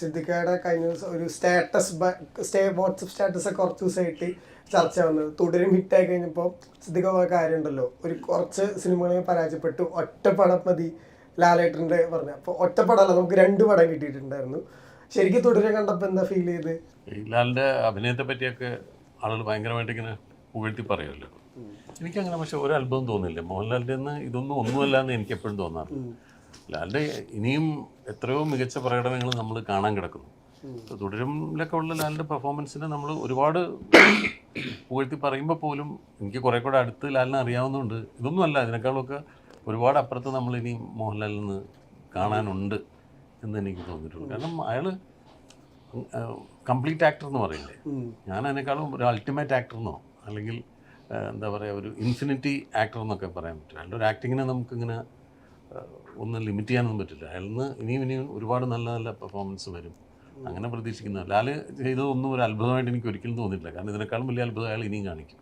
സിദ്ദിഖയുടെ കഴിഞ്ഞ ദിവസം ഒരു സ്റ്റാറ്റസ് സ്റ്റേ വാട്സപ്പ് സ്റ്റാറ്റസ് ഒക്കെ കുറച്ച് ദിവസമായിട്ട് ചർച്ച വന്നത്. തുടരും ഹിറ്റായി കഴിഞ്ഞപ്പോൾ സിദ്ദിഖ പോയ കാര്യമുണ്ടല്ലോ. ഒരു കുറച്ച് സിനിമകളെ പരാജയപ്പെട്ടു. ഒറ്റപ്പടം മതി ലാലേട്ടന്റെ പറഞ്ഞ. അപ്പോൾ ഒറ്റപ്പടമല്ല നമുക്ക് രണ്ട് പടം കിട്ടിയിട്ടുണ്ടായിരുന്നു. ശരിക്കും തുടരെ കണ്ടപ്പോൾ എന്താ ഫീൽ ചെയ്ത്? ലാലിന്റെ അഭിനയത്തെ പറ്റിയൊക്കെ ആളുകൾ ഭയങ്കരമായിട്ട് ഇങ്ങനെ പുകഴ്ത്തി പറയുമല്ലോ. എനിക്കങ്ങനെ പക്ഷെ ഒരു അത്ഭുതം തോന്നില്ല മോഹൻലാലിന്റെ നിന്ന് ഇതൊന്നും ഒന്നുമല്ല എന്ന് എനിക്ക് എപ്പോഴും തോന്നാറ് ലാലിന്റെ ഇനിയും എത്രയോ മികച്ച പ്രകടനങ്ങൾ നമ്മൾ കാണാൻ കിടക്കുന്നു. തുടരുമിലൊക്കെ ഉള്ള ലാലിന്റെ പെർഫോമൻസിനെ നമ്മൾ ഒരുപാട് പുകഴ്ത്തി പറയുമ്പോൾ പോലും എനിക്ക് കുറേ കൂടെ അടുത്ത് ലാലിനെ അറിയാവുന്നതുകൊണ്ട് ഇതൊന്നുമല്ല അതിനേക്കാളൊക്കെ ഒരുപാട് അപ്പുറത്ത് നമ്മൾ ഇനി മോഹൻലാലിൽ നിന്ന് കാണാനുണ്ട് എന്ന് എനിക്ക് തോന്നിയിട്ടുണ്ട്. കാരണം അയാൾ കംപ്ലീറ്റ് ആക്ടർ എന്ന് പറയില്ലേ? ഞാൻ അതിനേക്കാളും ഒരു അൾട്ടിമേറ്റ് ആക്ടർ എന്നോ അല്ലെങ്കിൽ എന്താ പറയുക ഒരു ഇൻഫിനിറ്റി ആക്ടർ എന്നൊക്കെ പറയാൻ പറ്റും. അയാളുടെ ഒരു ആക്ടിങ്ങിനെ നമുക്കിങ്ങനെ ഒന്നും ലിമിറ്റ് ചെയ്യാനൊന്നും പറ്റില്ല. അയാളിൽ നിന്ന് ഇനിയും ഇനിയും ഒരുപാട് നല്ല നല്ല പെർഫോമൻസ് വരും. അങ്ങനെ പ്രതീക്ഷിക്കുന്ന ലാൽ ചെയ്തതൊന്നും ഒരു അത്ഭുതമായിട്ട് എനിക്ക് ഒരിക്കലും തോന്നിയിട്ടില്ല. കാരണം ഇതിനേക്കാളും വലിയ അത്ഭുതം അയാൾ ഇനിയും കാണിക്കും.